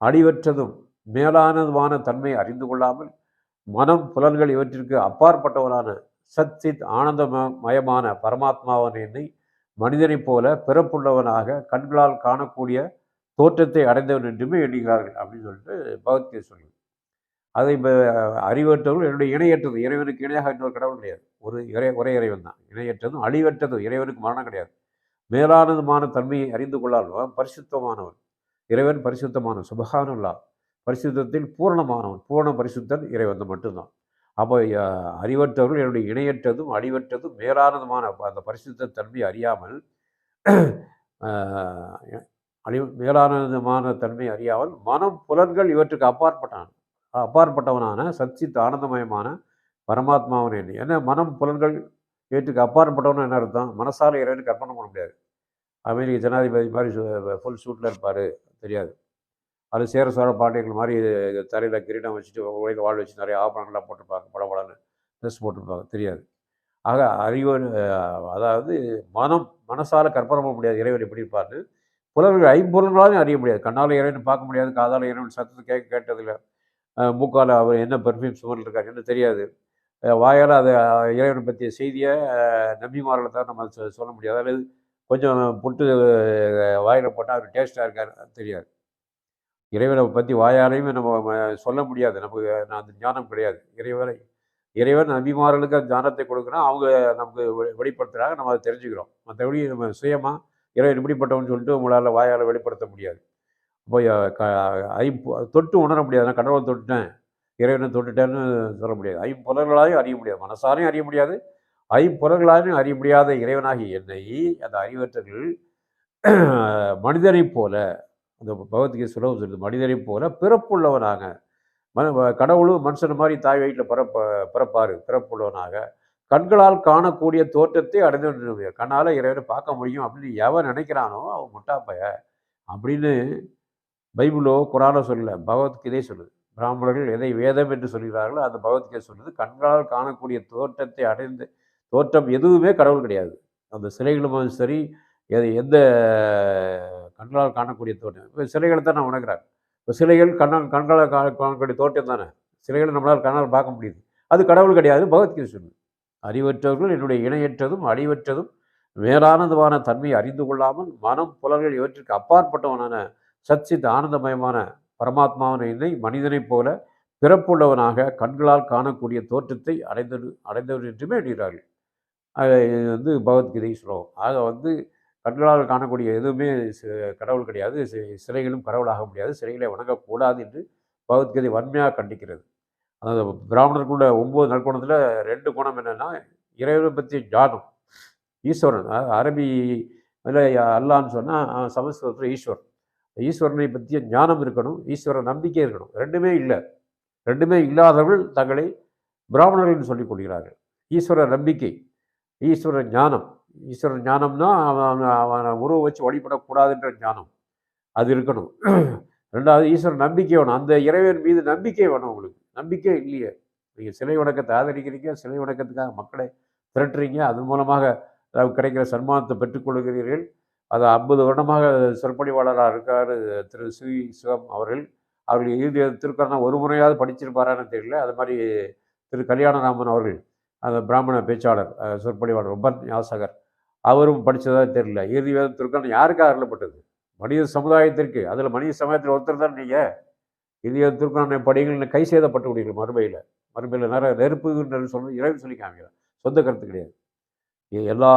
அடிவற்றதும் மேலானதுமான தன்மை அறிந்து கொள்ளாமல் மனம் புலன்கள் இவற்றிற்கு அப்பாற்பட்டவரான சத்சித் ஆனந்தமயமான பரமாத்மாவன் என்னை மனிதனைப் போல பிறப்புள்ளவனாக கண்களால் காணக்கூடிய தோற்றத்தை அடைந்தவன் என்றுமே எண்ணுகிறார்கள் அப்படின்னு சொல்லிட்டு பகவத்கீதை சொல்லுது. அதை இப்போ அறிவற்றவர்கள் என்னுடைய இணையற்றது இறைவனுக்கு இணையாக இன்னொரு கடவுள் கிடையாது. ஒரு இறை ஒரே இறைவன் தான். இணையற்றதும் அழிவற்றதும் இறைவனுக்கு மரணம் கிடையாது. மேலானதுமான தன்மையை அறிந்து கொள்ளாதவன் பரிசுத்தமானவன். இறைவன் பரிசுத்தமானவன் சுபகானுல்லா பரிசுத்தத்தில் பூரணமானவன் பூரண பரிசுத்தன் இறைவன் மட்டும்தான். அப்போ அறிவற்றவர்கள் என்னுடைய இணையற்றதும் அழிவற்றதும் மேலானதுமான அந்த பரிசுத்த தன்மையை அறியாமல் அழி மேலானதுமான தன்மை அறியாமல் மனம் புலன்கள் இவற்றுக்கு அப்பாற்பட்டான். அப்பாற்பட்டவனான சச்சித் ஆனந்தமயமான பரமாத்மாவன் என்ன ஏன்னா மனம் புலன்கள் ஏற்றுக்கு அப்பாற்பட்டவன் என்ன அர்த்தம்? மனசால இறைவனுக்கு கற்பனை பண்ண முடியாது. அமெரிக்க ஜனாதிபதி மாதிரி ஃபுல் சூட்டில் இருப்பார். தெரியாது. அது சேர சோழ பாண்டியர்கள் மாதிரி தலையில் கிரீடம் வச்சுட்டு உலகில் வாழ் வச்சு நிறைய ஆபரணங்கள்லாம் போட்டிருப்பாங்க. படபடன்னு ட்ரெஸ் போட்டிருப்பாங்க. தெரியாது. ஆக அறிவு அதாவது மனம் மனசால் கற்பனை பண்ண முடியாது இறைவன் எப்படி இருப்பார்னு. புலன்கள் ஐம்பொருள்களாலும் அறிய முடியாது. கண்ணால் இறைவன் பார்க்க முடியாது காதால் இறைவன் சத்தத்தை கேட்க கேட்டதில்லை. மூக்கால் அவர் என்ன பெர்ஃப்யூம் சுமரில் இருக்காரு என்ன தெரியாது. வாயால் அதை இறைவனை பற்றிய செய்தியை நம்பிமார்களை தான் நம்ம சொல்ல முடியாது அதாவது கொஞ்சம் புட்டு வாயில் போட்டால் அவர் டேஸ்ட்டாக இருக்கார் அது தெரியாது. இறைவனை பற்றி வாயாலையும் நம்ம சொல்ல முடியாது. நமக்கு அந்த ஞானம் கிடையாது. இறைவனை இறைவன் நம்பிமார்களுக்கு அந்த ஞானத்தை கொடுக்குறான். அவங்க நமக்கு வெளிப்படுத்துகிறாங்க வெளிப்படுத்துறாங்க. நம்ம அதை தெரிஞ்சுக்கிறோம். மற்றபடி நம்ம சுயமாக இறைவன் இப்படிப்பட்டவன் சொல்லிட்டு உங்களால் வாயால் வெளிப்படுத்த முடியாது. போய் க ஐ தொட்டு உணர முடியாது. நான் கடவுளை தொட்டுட்டேன். இறைவனை தொட்டுட்டேன்னு சொல்ல முடியாது. ஐம்புலர்களாலையும் அறிய முடியாது. மனசாலையும் அறிய முடியாது. ஐம்புலர்களாலையும் அறிய முடியாத இறைவனாகி என்னை அந்த அறிவற்றர்கள் மனிதனைப் போல அந்த பகவத்கீதை சுலபம் சொல்லுது மனிதனைப் போல பிறப்புள்ளவனாக மன கடவுளும் மனுஷன் மாதிரி தாய் வயிற்றில் பிறப்ப பிறப்பாரு. பிறப்புள்ளவனாக கண்களால் காணக்கூடிய தோற்றத்தை அடைந்து கண்ணால் இறைவனை பார்க்க முடியும் அப்படின்னு எவன் நினைக்கிறானோ அவன் முட்டாப்பைய அப்படின்னு பைபிளோ குரானோ சொல்லலை. பகவத்கீதை சொல்லுது. பிராமணர்கள் எதை வேதம் என்று சொல்கிறார்களோ அந்த பகவத்கீதை சொல்லுது கண்களால் காணக்கூடிய தோற்றத்தை அடைந்து தோற்றம் எதுவுமே கடவுள் கிடையாது. அந்த சிலைகளும் சரி எது எந்த கண்களால் காணக்கூடிய தோற்றம் இப்போ சிலைகளை தான் நான் உணர்கிறேன் இப்போ சிலைகள் கண்ணால் கண்களால் கா- காணக்கூடிய தோற்றம் தானே? சிலைகளை நம்மளால் கண்ணால் பார்க்க முடியுது. அது கடவுள் கிடையாது பகவத்கீதை சொல்லுது. அறிவற்றவர்கள் என்னுடைய இணையற்றதும் அழிவற்றதும் மேலானதுமான தன்மையை அறிந்து கொள்ளாமல் மனம் புலர்கள் இவற்றிற்கு அப்பாற்பட்டவனான சச்சித் ஆனந்தமயமான பரமாத்மாவின் மனிதனைப் போல பிறப்புள்ளவனாக கண்களால் காணக்கூடிய தோற்றத்தை அடைந்தது அடைந்தவர் என்றுமே எண்ணுகிறார்கள். அது இது வந்து பகவத்கீதை ஸ்லோகம் ஆக வந்து கண்களால் காணக்கூடிய எதுவுமே கடவுள் கிடையாது. சிறைகளும் கடவுளாக முடியாது. சிறைகளை வணங்கக்கூடாது என்று பகவத்கீதை வன்மையாக கண்டிக்கிறது. அதாவது பிராமணருக்குள்ள ஒம்பது நற்குணத்தில் ரெண்டு குணம் என்னென்னா இறைவனை பற்றிய ஜானம் ஈஸ்வரன் அரபி இல்லை அல்லான்னு சொன்னால் சமஸ்கிருதத்தில் ஈஸ்வரன். ஈஸ்வரனை பற்றிய ஞானம் இருக்கணும் ஈஸ்வர நம்பிக்கை இருக்கணும். ரெண்டுமே இல்லை. ரெண்டுமே இல்லாதவர்கள் தங்களை பிராமணர்கள் சொல்லிக் கொள்கிறார்கள். ஈஸ்வர நம்பிக்கை ஈஸ்வர ஞானம். ஈஸ்வர ஞானம்னா அவன் அவன் அவனை உருவ வச்சு வழிபடக்கூடாதுன்ற ஞானம். அது இருக்கணும். ரெண்டாவது ஈஸ்வர நம்பிக்கை வேணும். அந்த இறைவன் மீது நம்பிக்கை வேணும் உங்களுக்கு. நம்பிக்கை இல்லையே. நீங்கள் சிலை வணக்கத்தை ஆதரிக்கிறீங்க சிலை வணக்கத்துக்காக மக்களை திரட்டுறீங்க. அதன் மூலமாக கிடைக்கிற சன்மானத்தை பெற்றுக்கொள்கிறீர்கள் அது ஐம்பது வருடமாக சொற்பொழிவாளராக இருக்கார் திரு சி சிவம் அவர்கள். அவர்கள் இறுதி திருக்கரணம் ஒரு முறையாவது படிச்சிருப்பாரான்னு தெரியல. அது மாதிரி திரு கல்யாணராமன் அவர்கள் அந்த பிராமண பேச்சாளர் சொற்பொழிவாளர் உபன் யாசகர் அவரும் படித்ததாக தெரியல. இறுதி வேதம் திருக்கரணம் யாருக்காக அருளப்பட்டது? மனித சமுதாயத்திற்கு. அதில் மனித சமுதாயத்தில் ஒருத்தர் தான் நீங்கள் இந்திய திருக்குறளை படிகள் கை செய்தப்பட்டு விடுங்கள் மறுமையில். மறுமையில் நிறைய நெருப்புன்னு சொல்லி இறைவன் சொல்லி காமிக்கிறான் சொந்த கருத்து கிடையாது. எல்லா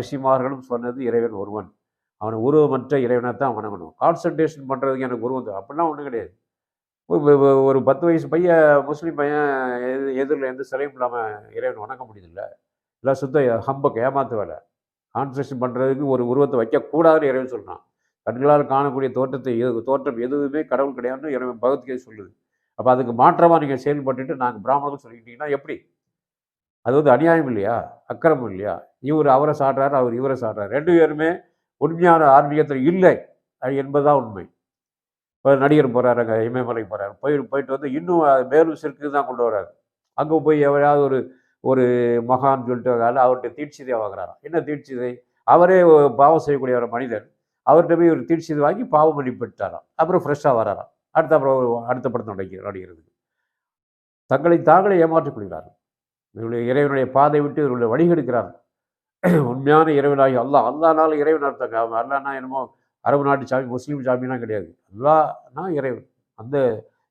ரிஷிமார்களும் சொன்னது இறைவன் ஒருவன். அவனை உருவமற்ற இறைவனை தான் வணங்கணும். கான்சன்ட்ரேஷன் பண்ணுறதுக்கு எனக்கு உருவம் தான் அப்படிலாம் ஒன்றும் கிடையாது. ஒரு- பத்து வயசு பையன் முஸ்லீம் பையன் எது எதிரில் எந்த சிலையும் இல்லாமல் இறைவன் வணங்க முடியுதில்ல? இல்லை சுத்த ஹம்பக்கு ஏமாத்து வேலை. கான்சன்ட்ரேஷன் பண்ணுறதுக்கு ஒரு உருவத்தை வைக்கக்கூடாதுன்னு இறைவன் சொல்கிறான் கண்களால் காணக்கூடிய தோற்றத்தை எது தோற்றம் எதுவுமே கடவுள் கிடையாதுன்னு இறைவன் பகவத்கீதை சொல்லுது. அப்போ அதுக்கு மாற்றமாக நீங்கள் செயல்பட்டுட்டு நாங்கள் பிராமணர்கள் சொல்லிக்கிட்டீங்கன்னா எப்படி? அது வந்து அநியாயம் இல்லையா? அக்கிரமம் இல்லையா? இவர் அவரை சாடுறாரு அவர் இவரை சாடுறாரு. ரெண்டு பேருமே உண்மையான ஆன்மீகத்தில் இல்லை. என்பதுதான் உண்மை. இப்போ நடிகர் போகிறாரு அங்கே இமயமலைக்கு போகிறாரு போய் போயிட்டு வந்து இன்னும் மேலும் சிற்கு தான் கொண்டு வராரு. அங்கே போய் எவரையாவது ஒரு ஒரு மகான் சொல்லிட்டு வராரு அவர்கிட்ட தீட்சிதை வாங்குறாராம் என்ன தீட்சிதை? அவரே பாவம் செய்யக்கூடிய ஒரு மனிதர். அவர்கிட்ட போய் ஒரு தீட்சிதை வாங்கி பாவம் பண்ணி அப்புறம் ஃப்ரெஷ்ஷாக வராராம். அடுத்த அப்புறம் அடுத்த படத்தை நடிக்க நடிகிறதுக்கு தங்களை தாங்களே ஏமாற்றிக் கொள்கிறார்கள். இவருடைய இறைவனுடைய பாதை விட்டு இவருடைய வழிகெடுக்கிறார்கள் உண்மையான இறைவனாகி அல்லாஹ் அல்லானால இறைவன் அர்த்தங்க அவன் அல்லாஹ்னா என்னமோ அரபு நாட்டு சாமி முஸ்லீம் சாமிலாம் கிடையாது. அல்லானா இறைவன். அந்த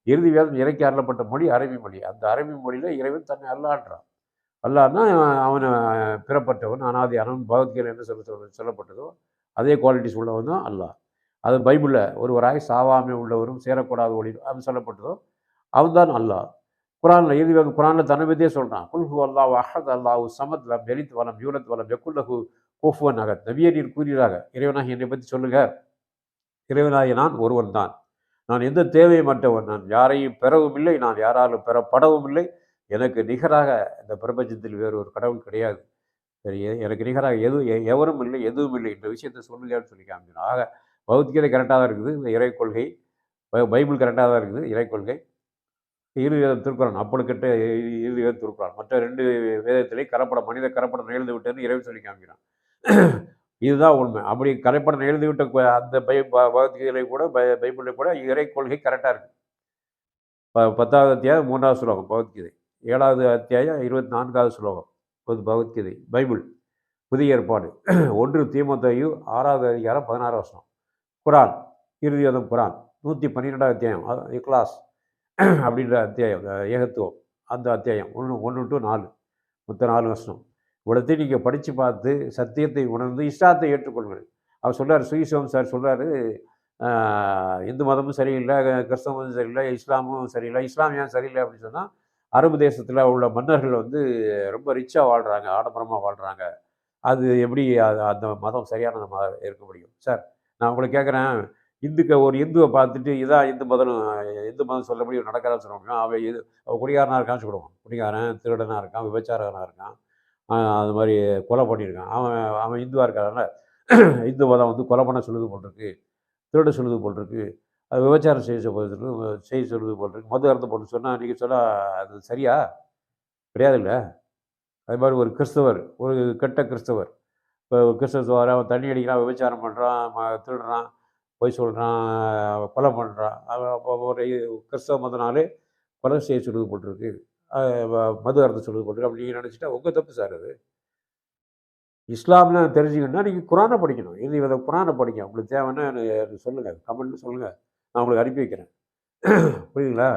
இறுதி வேதம் இறைக்கு அருளப்பட்ட மொழி அரபி மொழி. அந்த அரபி மொழியில் இறைவன் தன்னை அல்லான்றான் அல்லான்னா அவனை பிறப்பட்டவன் அனாதி அனன் பகவத்கீதை என்ன சொல்ல சொல்லப்பட்டதோ அதே குவாலிட்டிஸ் உள்ளவன் தான் அல்லாஹ். அது பைபிளில் ஒருவராய் சாவாமை உள்ளவரும் சேரக்கூடாத ஒளி அப்படின்னு சொல்லப்பட்டதோ அவன்தான் அல்லாஹ். குரானில் இறுதி வேதம் குரானில் தன்னை சொல்கிறான் குல்ஹு அல்லாஹ் அஹத் அல்லாஹ் சமத் லம் எலித் வலம் யூலத் வலம் எக்குல்லஹு கோஃபுவன் அகத். நபியே நீர் கூறுகிறாக இறைவனாகி என்னை பற்றி சொல்லுங்க. இறைவனாகி நான் ஒருவன் தான். நான் எந்த தேவையமற்றவன் நான் யாரையும் பெறவும் இல்லை. நான் யாராலும் பெறப்படவும் இல்லை. எனக்கு நிகராக இந்த பிரபஞ்சத்தில் வேறு ஒரு கடவுள் கிடையாது. சரி எனக்கு நிகராக எதுவும் எ- எவரும் இல்லை எதுவும் இல்லை இந்த விஷயத்தை சொல்லுங்கன்னு சொல்லி காமிக்கணும் ஆக பௌத்திகதை கரெக்டாக தான் இருக்குது. இந்த இறை கொள்கை பை- பைபிள் கரெக்டாக தான் இருக்குது. இறை கொள்கை. இரு வேதம் திருக்குறான். அப்பளுக்கிட்ட இறுதி வேதம் திருக்குறான். மற்ற ரெண்டு வேதத்திலே கரப்படம் மனித கரப்படம் எழுந்து விட்டேன்னு இறைவன் சொல்லி காமிக்கிறான். இதுதான் உண்மை. அப்படி கரைப்படம் எழுதி விட்ட அந்த பை ப- கூட பை பைபிளில் கூட இறை கொள்கை கரெக்டாக இருக்கு. ப பத்தாவது அத்தியாயம் மூன்றாவது ஸ்லோகம் பகவத்கீதை. ஏழாவது அத்தியாயம் இருபத்தி நான்காவது ஸ்லோகம் பொது பகவத்கீதை பைபிள். புதிய ஏற்பாடு. ஒன்று தீமோத்தேயு ஆறாவது அதிகாரம் பதினாறு வருஷம் குரான். இறுதி வேதம் குரான். நூற்றி பன்னிரெண்டாவது அத்தியாயம் இக்லாஸ். அப்படின்ற அத்தியாயம் ஏகத்துவம். அந்த அத்தியாயம். ஒன்று ஒன்று டு நாலு. மொத்த நாலு வருஷம் இவ்வளோத்தையும் நீங்கள் படித்து பார்த்து சத்தியத்தை உணர்ந்து இஷ்டாத்தை ஏற்றுக்கொள்ளுங்கள். அவர் சொல்கிறார் சுயசிவம் சார் சொல்கிறாரு இந்து மதமும் சரியில்லை கிறிஸ்தவ மதமும் சரியில்லை இஸ்லாமும் சரியில்லை இஸ்லாம் ஏன் சரியில்லை? அப்படின்னு சொன்னால் அரபு தேசத்தில் உள்ள மன்னர்கள் வந்து ரொம்ப ரிச்சாக வாழ்கிறாங்க ஆடம்பரமாக வாழ்கிறாங்க அது எப்படி அது அந்த மதம் சரியான மதம் இருக்க முடியும் சார் நான் உங்களை கேட்குறேன் இந்துக்க ஒரு இந்துவை பார்த்துட்டு இதான் இந்து மதம் இந்து மதம் சொல்லபடி நடக்கிறான்னு சொல்லுவாங்க அவன் இது அவன் குடிகாரனாக இருக்கான்னு சொல்லுவான் குடிகாரன் திருடனாக இருக்கான் விபச்சாரகனாக இருக்கான். அது மாதிரி கொலை பண்ணியிருக்கான். அவன் அவன் இந்துவாக இருக்காதுல்ல இந்து மதம் வந்து கொலை பண்ண சொல்லுது போல் இருக்கு திருட சொல்லுது போல் இருக்கு அது விபச்சாரம் செய்ய சொல்லுது செய்ய சொல்லுது போல் இருக்கு மது அறந்து போட்டு சொன்னால் நீங்கள் சொல்ல அது சரியா? கிடையாதுல்ல அது மாதிரி ஒரு கிறிஸ்தவர் ஒரு கெட்ட கிறிஸ்தவர். இப்போ கிறிஸ்தவர் அவன் தண்ணி அடிக்கிறான் விபச்சாரம் பண்ணுறான் ம- திருடுறான் பொய் சொல்கிறான் கொலை பண்ணுறான் ஒரு கிறிஸ்தவ மதனாலே கொலை செய்ய சொல்லுது போட்டிருக்கு மது அறந்து சொல்லுது போட்டிருக்கு அப்படி நீங்கள் நினச்சிட்டா உங்கள் தப்பு சார் அது. இஸ்லாம்னு தெரிஞ்சுக்கணும்னா நீங்கள் குரானை படிக்கணும். இது இதை குரானை படிங்க. உங்களுக்கு தேவைன்னா சொல்லுங்கள் கமெண்ட்னு சொல்லுங்கள் நான் உங்களுக்கு அனுப்பி வைக்கிறேன். புரியுதுங்களா?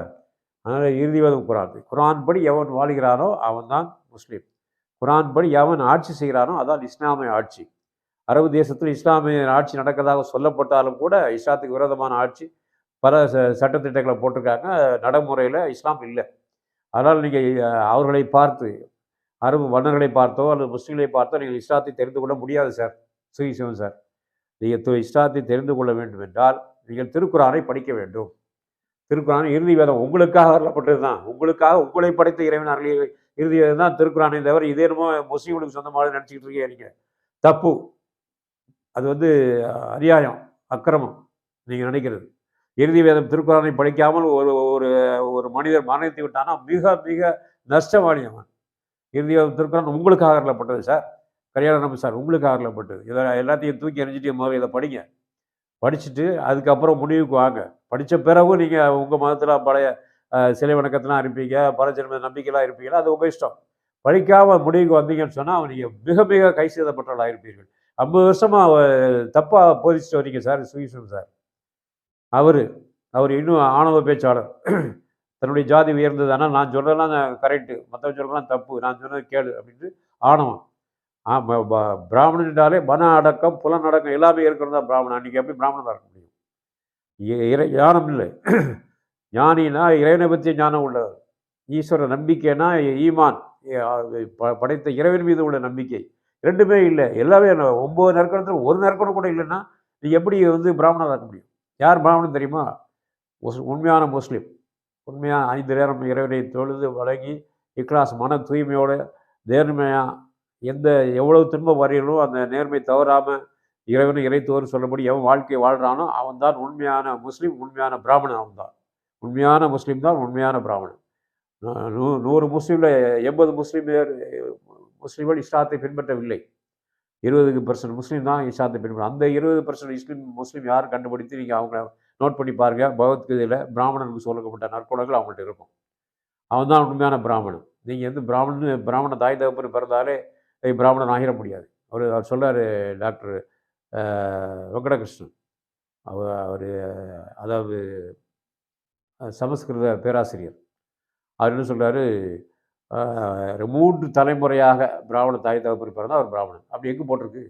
அதனால் இறுதிவாதம் குரான். குரான் படி எவன் வாழ்கிறானோ அவன்தான் முஸ்லீம். குரான் படி எவன் ஆட்சி செய்கிறானோ அதான் இஸ்லாமிய ஆட்சி. அரபு தேசத்தில் இஸ்லாமிய ஆட்சி நடக்கிறதாக சொல்லப்பட்டாலும் கூட இஸ்லாத்துக்கு விரோதமான ஆட்சி பல ச- சட்டத்திட்டங்களை போட்டிருக்காங்க. நடைமுறையில் இஸ்லாம் இல்லை. அதனால் நீங்கள் அவர்களை பார்த்து அரபு மன்னர்களை பார்த்தோ அல்லது முஸ்லீம்களை பார்த்தோ நீங்கள் இஸ்லாத்தை தெரிந்து கொள்ள முடியாது சார். சுகிசிவன் சார். நீங்கள் இஸ்லாத்தை தெரிந்து கொள்ள வேண்டும் என்றால் நீங்கள் திருக்குறானை படிக்க வேண்டும். திருக்குறான் இறுதி வேதம் உங்களுக்காக அருளப்பட்டது தான். உங்களுக்காக உங்களை படைத்த இறைவன் அருளிய இறுதி வேதம் தான் திருக்குறானை தவிர இதே என்னமோ முஸ்லீம்களுக்கு சொந்தமாக நினச்சிக்கிட்டு இருக்கீங்க நீங்கள் தப்பு. அது வந்து அநியாயம் அக்கிரமம் நீங்கள் நினைக்கிறது. இறுதி வேதம் திருக்குறானை படிக்காமல் ஒரு ஒரு ஒரு மனிதர் மரணித்து விட்டானா மிக மிக நஷ்டமானியவன் அவன். வேதம் திருக்குறான் உங்களுக்காக அருளப்பட்டது சார். கல்யாணம் நம்ம சார் உங்களுக்காக அருளப்பட்டது இதை எல்லாத்தையும் தூக்கி எரிஞ்சிட்டு முதல்ல இதை படிங்க. படிச்சுட்டு அதுக்கப்புறம் முடிவுக்கு வாங்க. படித்த பிறகும் நீங்கள் உங்கள் மதத்தில் பழைய சிலை வணக்கத்தெலாம் இருப்பீங்க பரஜன்ம நம்பிக்கைலாம் இருப்பீங்களா? அது உங்கள் இஷ்டம். படிக்காமல் முடிவுக்கு வந்தீங்கன்னு சொன்னால் நீங்கள் மிக மிக கை செய்தப்பட்டவர்களாக இருப்பீர்கள் ஐம்பது வருஷமாக தப்பாக போதிச்சுட்டு வரீங்க சார் சுயசம் சார். அவர் அவர் இன்னும் ஆணவ பேச்சாளர். தன்னுடைய ஜாதி உயர்ந்தது ஆனால் நான் சொல்கிறதெல்லாம் கரெக்டு மற்றவங்க சொல்கிறதெல்லாம் தப்பு நான் சொன்னது கேளு அப்படின்ட்டு ஆணவம். பிராமணன்றாலே மன அடக்கம் புலநடக்கம் எல்லாமே இருக்கிறது தான் பிராமணன். அன்றைக்கி எப்படி பிராமணனாக இருக்க முடியும்? இ- இறை ஞானம் இல்லை. ஞானினா இறைவனை பற்றிய ஞானம் உள்ளவர். ஈஸ்வர நம்பிக்கைனா ஈமான். படைத்த இறைவன் மீது உள்ள நம்பிக்கை. ரெண்டுமே இல்லை. எல்லாமே என்ன, ஒன்பது நற்கணத்தில் ஒரு நற்கணம் கூட இல்லைன்னா நீ எப்படி வந்து பிராமணராக இருக்க முடியும்? யார் பிராமணன் தெரியுமா? முஸ் உண்மையான முஸ்லீம். உண்மையான ஐந்து நேரம் இறைவனை தொழுது வழங்கி இக்லாஸ் மன தூய்மையோட நேர்மையாக எந்த எவ்வளவு துன்பம் வரையிலோ அந்த நேர்மை தவறாமல் இறைவனை இறைத்தோர் சொல்லபடி எவன் வாழ்க்கையை வாழ்கிறானோ அவன் தான் உண்மையான முஸ்லீம் உண்மையான பிராமணன் அவன் தான். உண்மையான முஸ்லீம் தான் உண்மையான பிராமணன். நூ- நூறு முஸ்லீமில் எண்பது முஸ்லீம் முஸ்லீம்கள் இஸ்லாத்தை பின்பற்றவில்லை. இருபதுக்கு பர்சன்ட் முஸ்லீம் தான் இஸ்லாத்தை பின்பற்ற அந்த இருபது பர்சன்ட் முஸ்லீம் முஸ்லீம் யார் கண்டுபிடித்து நீங்கள் அவங்க நோட் பண்ணி பாருங்கள் பகவத்கீதையில் பிராமணனுக்கு சொல்லப்பட்ட நற்குணங்கள் அவங்கள்ட்ட இருக்கும். அவன் தான் உண்மையான பிராமணன். நீங்கள் வந்து பிராமணன் பிராமண தாய் தகப்பன் பிறந்தாலே பிராமணன் ஆகிட முடியாது. அவர் அவர் சொல்றாரு டாக்டர் வெங்கடகிருஷ்ணன். அவர் அவர் அதாவது சமஸ்கிருத பேராசிரியர். அவர் என்ன சொல்கிறாரு மூன்று தலைமுறையாக பிராமண தாய் தகப்பு பிறந்தா அவர் பிராமணன். அப்படி எங்கே போட்டிருக்கு?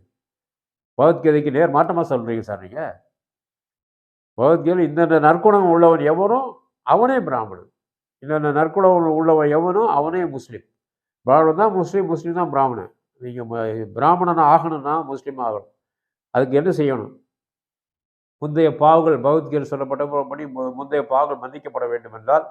பகவத்கீதைக்கு நேர் மாற்றமாக சொல்கிறீங்க சார் நீங்கள் பகவத்கீதை இந்தந்த நற்குணம் உள்ளவன் எவனோ அவனே பிராமணன். இந்தந்த நற்குணம் உள்ளவன் எவனோ அவனே முஸ்லீம். பிராமணன் தான் முஸ்லீம் முஸ்லீம் தான் பிராமணன். நீங்கள் பிராமணன் ஆகணும்னா முஸ்லீம் ஆகணும். அதுக்கு என்ன செய்யணும்? முந்தைய பாவங்கள் பகவத்கீதை சொல்லப்பட்ட படி முந்தைய பாவங்கள் மன்னிக்கப்பட வேண்டும் என்றால்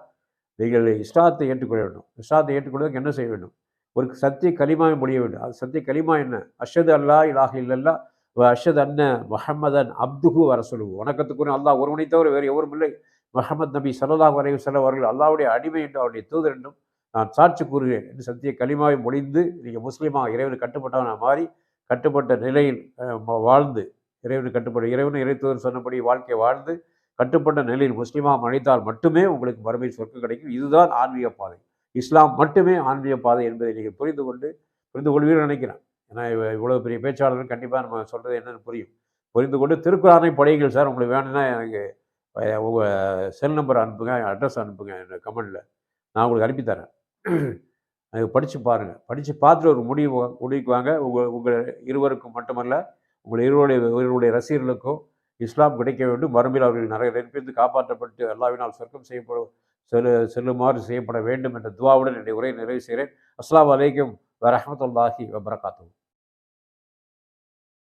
நீங்கள் இஸ்லாத்தை ஏற்றுக்கொள்ள வேண்டும். இஸ்லாத்தை ஏற்றுக்கொள்வதற்கு என்ன செய்ய வேண்டும்? ஒரு சத்திய கலிமாவை முடிய வேண்டும். அது சத்திய கலிமா என்ன? அஷது அல்லா இலாக இல்லல்லா அஷத் அஷது மஹமதன் அப்துகு வர வரசொலு வணக்கத்துக்குரிய அல்லாஹ் ஒருவனை தவிர வேறு எவரும் இல்லை. மஹமத் நபி ஸல்லல்லாஹு வரைவு செல்ல அவர்கள் அல்லாவுடைய அடிமை என்று அவருடைய தூதர் என்றும் நான் சாட்சி கூறுகிறேன். என்று சத்திய கலிமாவை முடிந்து நீங்கள் முஸ்லீமாக இறைவனுக்கு கட்டுப்பட்டவனாக மாறி கட்டுப்பட்ட நிலையில் வாழ்ந்து இறைவனுக்கு கட்டுப்பட இறைவனு இறைத்தூதர் சொன்னபடி வாழ்க்கையை வாழ்ந்து கட்டுப்பட்ட நிலையில் முஸ்லீமாக மனைத்தால் மட்டுமே உங்களுக்கு மறுமை சொர்க்கம் கிடைக்கும். இதுதான் ஆன்மீக பாதை. இஸ்லாம் மட்டுமே ஆன்மீக பாதை என்பதை நீங்கள் புரிந்து கொண்டு புரிந்து கொள்வீர்கள் நினைக்கிறேன். ஏன்னா இவ- பெரிய பேச்சாளர்கள் கண்டிப்பாக நம்ம சொல்கிறது என்னென்னு புரியும். புரிந்து கொண்டு திருக்குறானை படையுங்கள் சார். உங்களுக்கு வேணும்னா எனக்கு உங்கள் செல் நம்பர் அனுப்புங்க அட்ரஸ் அனுப்புங்க என்ன கமெண்டில் நான் உங்களுக்கு அனுப்பித்தரேன் அது படித்து பாருங்கள் படித்து பார்த்துட்டு ஒரு முடிவு முடிவுக்கு வாங்க. உங்கள் உங்கள் இருவருக்கும் மட்டுமல்ல உங்கள் இருவருடைய இருவருடைய ரசிகர்களுக்கும் இஸ்லாம் கிடைக்க வேண்டும். மறுமையில் அவர்கள் நிறைய நெருப்பிருந்து காப்பாற்றப்பட்டு அல்லாவினால் சொர்க்கம் செய்யப்பட செல்லு செல்லுமாறு செய்யப்பட வேண்டும் என்ற துவாவுடன் என்னுடைய உரையை நிறைவு செய்கிறேன். அஸ்லாம் அலைக்கும் வரமத்துல்லாஹி வபரகாத்துஹு.